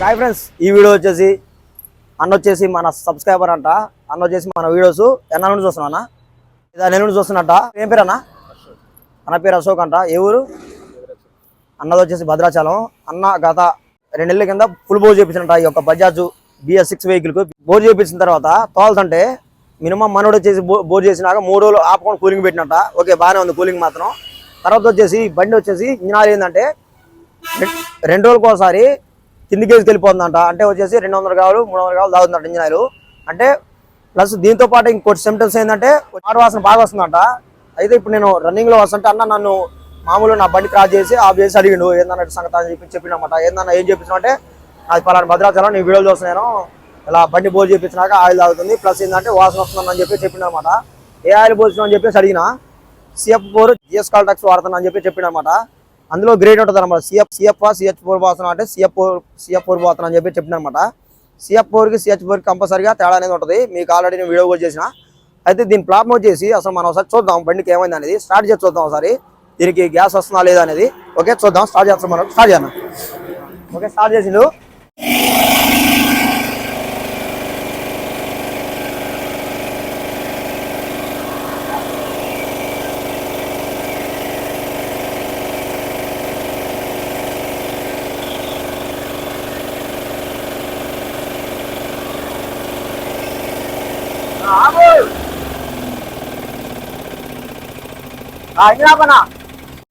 Hi friends ఈ video వచ్చేసి అన్న వచ్చేసి మన సబ్స్క్రైబర్ అంట. అన్న వచ్చేసి మన వీడియోస్ ఎన్న నుండి చూస్తున్నా ఇదా నేను నుండి చూస్తున్నట్ట. ఏం పేరు అన్న? అన్న పేరు అశోక్ అంట. ఏ ఊరు? అన్నది వచ్చేసి భద్రాచలం. అన్న గత రెండు నెలల కింద ఫుల్ బోర్ చేయించినట్ట ఈ యొక్క బజాజ్ బిఎస్ సిక్స్ వెహికల్కు బోర్ చేయించిన తర్వాత తోలుతుంటే మినిమం మనోడు వచ్చేసి బో- బోర్ చేసినాక మూడు రోజులు ఆపకుండా కూలింగ్ పెట్టినట్ట ఓకే బాగానే ఉంది కూలింగ్ మాత్రం. తర్వాత వచ్చేసి బండి వచ్చేసి ఇంజనాలు ఏంటంటే రెండు రోజులకు ఒకసారి కిందికి వెళ్ళిపోతుందంట. అంటే వచ్చేసి రెండు వందల కావాలి మూడు వందల కావాలి తాగుతుందంట ఇంజిన్ అంటే ప్లస్ దీంతో పాటు ఇంకోటి సిమ్టమ్స్ ఏంటంటే మాట వాసన బాగా వస్తుందంట. అయితే ఇప్పుడు నేను రన్నింగ్లో వస్తుంటే అన్న నన్ను మామూలు నా బండి క్రాస్ చేసి ఆఫ్ చేసి అడిగిండు ఏందన్నట్టు సంగతి అని చెప్పి చెప్పినమాట ఏందన్న ఏం చెప్పించిన అంటే అది పలానా భద్రాచలం నేను వీడియోలు చూస్తున్నాను ఇలా బండి బోల్ చేపించినాక ఆయిల్ తాగుతుంది ప్లస్ ఏంటంటే వాసన వస్తుందని చెప్పి చెప్పినమాట ఏ ఆయిల్ పోల్చిన అని చెప్పేసి అడిగినా సిఎఫ్ ఫోర్ జిఎస్ కాల్టాక్స్ వాడుతున్నా అని చెప్పి చెప్పినమాట. అందులో గ్రేడ్ ఉంటుంది అనమాట సిఎఫ్ సిఎఫ్ సిహెచ్ ఫోర్ పోతున్నా అంటే సిఎఫ్ ఫోర్ సిఎఫ్ ఫోర్ పోతున్నా అని చెప్పి చెప్పినమాట. సిఎఫ్ ఫోర్కి సిహెచ్ ఫోర్కి కంపల్సరీగా తేడా అనేది ఉంటుంది. మీకు ఆల్రెడీ నేను వీడియో కూడా చేసిన. అయితే దీని ప్రాబ్లం వచ్చేసి అసలు మనం ఒకసారి చూద్దాం బండికి ఏమైంది అనేది. స్టార్ట్ చేసి చూద్దాం ఒకసారి. దీనికి గ్యాస్ వస్తుందా లేదా అనేది. ఓకే చూద్దాం. స్టార్ట్ చేస్తాం మనం. స్టార్ట్ చేయను ఓకే స్టార్ట్ చేసిండు.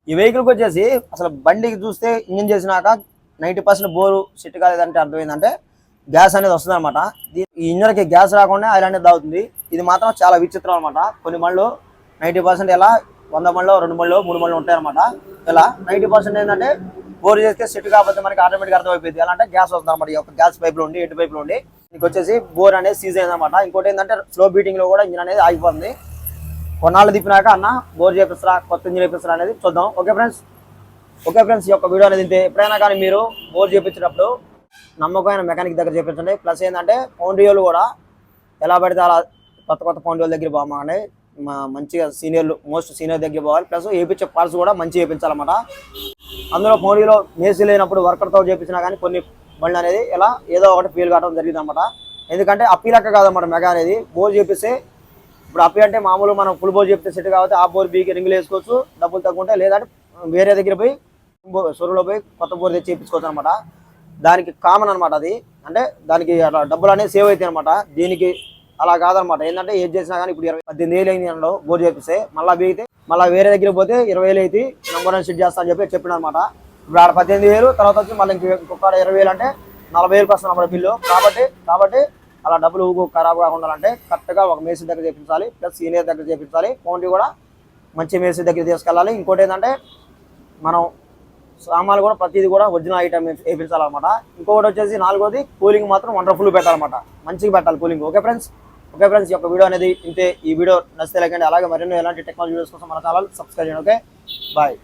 ఈ వెహికల్కి వచ్చేసి అసలు బండికి చూస్తే ఇంజిన్ చేసినాక నైంటీ పర్సెంట్ బోరు సెట్ కాలేదంటే అర్థమైందంటే గ్యాస్ అనేది వస్తుంది అనమాట ఈ ఇంజన్కి గ్యాస్ రాకుండా ఆయిల్ అనేది తాగుతుంది. ఇది మాత్రం చాలా విచిత్రం అనమాట కొన్ని మళ్ళు నైంటీ పర్సెంట్ ఎలా వంద మళ్ళీ రెండు మళ్ళీ మూడు మళ్ళీ ఉంటాయి అనమాట ఇలా నైంటీ పర్సెంట్ ఏంటంటే బోర్ చేస్తే సెట్ కాకపోతే మనకి ఆటోమేటిక్ అర్థమైపోయింది. ఎలా అంటే గ్యాస్ వస్తుంది అనమాట ఈ యొక్క గ్యాస్ పైపులు ఉండి ఎటు పైపులో ఉండి. మీకు వచ్చేసి బోర్ అనేది సీజ్ అయింది అనమాట ఇంకోటి ఏంటంటే స్లో బీటింగ్లో కూడా ఇంజిన్ అనేది ఆగిపోతుంది. కొన్నాళ్ళు తిప్పినాక అన్న బోర్ చేపిస్తారా కొత్త ఇంజిన్ చేపిస్తారా అనేది చూద్దాం. ఓకే ఫ్రెండ్స్ ఓకే ఫ్రెండ్స్ ఈ యొక్క వీడియో అనేది ఇంతే. ఎప్పుడైనా కానీ మీరు బోర్ చేపించేటప్పుడు నమ్మకమైన మెకానిక్ దగ్గర చేపించండి. ప్లస్ ఏంటంటే పౌండ్రియోలు కూడా ఎలా పడితే అలా కొత్త కొత్త పౌండ్రియోల దగ్గర పోమాకండి మంచిగా సీనియర్లు మోస్ట్ సీనియర్ దగ్గర పోవాలి. ప్లస్ వేయించే పార్ట్స్ కూడా మంచిగా వేయించాలన్నమాట అందులో పౌండ్రియోలో మేసీ లేనప్పుడు వర్కర్తో చేపించినా కానీ కొన్ని బండ్లు అనేది ఎలా ఏదో ఒకటి ఫీల్ కావడం జరిగింది అనమాట ఎందుకంటే అప్పీ లెక్క కాదన్నమాట మెగా అనేది. బోర్ చేపిస్తే ఇప్పుడు అప్పి అంటే మామూలు మనం ఫుల్ బోర్ చెప్తే సెట్ కాబట్టి ఆ బోర్ బీకి రింగులు వేసుకోవచ్చు డబ్బులు తగ్గుంటే లేదంటే వేరే దగ్గర పోయి సొరులో పోయి కొత్త బోర్ తెచ్చి చేయించుకోవచ్చు అనమాట దానికి కామన్ అనమాట అది. అంటే దానికి అట్లా డబ్బులు అనేది సేవ్ అవుతాయి అనమాట దీనికి అలా కాదనమాట ఏంటంటే ఏది చేసినా కానీ ఇప్పుడు ఇరవై పద్దెనిమిది వేలు అయింది అందులో బోర్ చేపిస్తే మళ్ళీ బీగితే మళ్ళీ వేరే దగ్గర పోతే ఇరవై వేలు అయితే నెంబర్ వన్ సెట్ చేస్తా అని చెప్పి చెప్పిన అనమాట ఇప్పుడు ఆడ పద్దెనిమిది వేలు తర్వాత వచ్చి మళ్ళీ ఇంకొక ఇరవై వేలు అంటే నలభై వేలు వస్తుంది అప్పుడు బిల్లు. కాబట్టి కాబట్టి అలా డబ్బులు ఊగు ఖరాబ్ కాకుండా అంటే కరెక్ట్గా ఒక మేసి దగ్గర చేపించాలి ప్లస్ సీనియర్ దగ్గర చేపించాలి క్వాంటిటీ కూడా మంచి మేసి దగ్గర తీసుకెళ్ళాలి. ఇంకోటి ఏంటంటే మనం సామాన్లు కూడా ప్రతిదీ కూడా ఒరిజినల్ ఐటమ్ వేయించాలన్నమాట ఇంకొకటి వచ్చేసి నాలుగోది కూలింగ్ మాత్రం వండర్ఫుల్ పెట్టాలన్నమాట. మంచిగా పెట్టాలి cooling. Okay friends? Okay friends ఈ యొక్క వీడియో అనేది ఇంతే. ఈ వీడియో నచ్చితే లేకండి అలాగే మరెన్నో ఎలాంటి టెక్నాలజీ వీడియోస్ కోసం మన ఛానల్ సబ్స్క్రైబ్ చేయండి. ఓకే? బాయ్.